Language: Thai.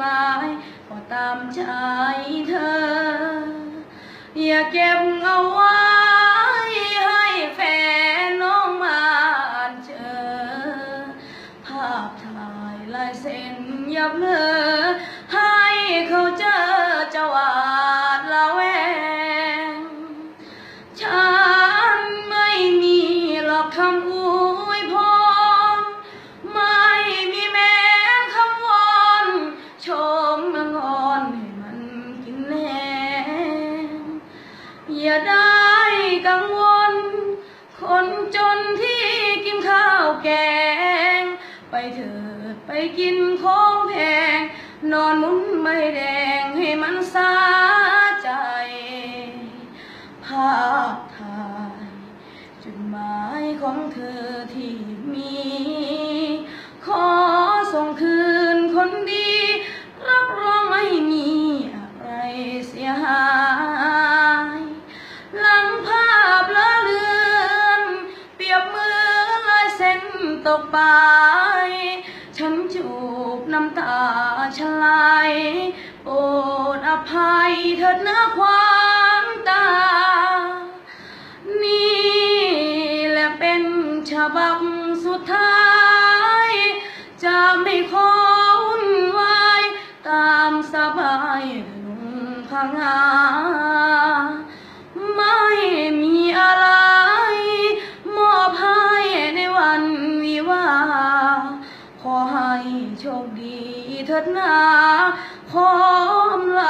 หมายก็ตามใจเธอ อย่าเก็บเอาไว้ให้แฟนน้องมาเจอ ภาพถ่ายลายเส้นยับเลอให้เขาเจอจะหวาดละแวง ฉันไม่มีหลอกคำอวยพร อย่าได้กังวล คนจนที่กินข้าวแกง ไปเถิดไปกินของแพง นอนมุนใบแดงให้มันสาใจ ภาพถ่าย จุดหมายของเธอที่มี ตกไป ฉันจูบน้ำตาชไหลโปรดอภัยเถิดนะความตา นี่แหละเป็นฉบับสุดท้าย จะไม่ขอวุ่นวายตามสบายลุงพังา โชคดีเถิดนาพอมลา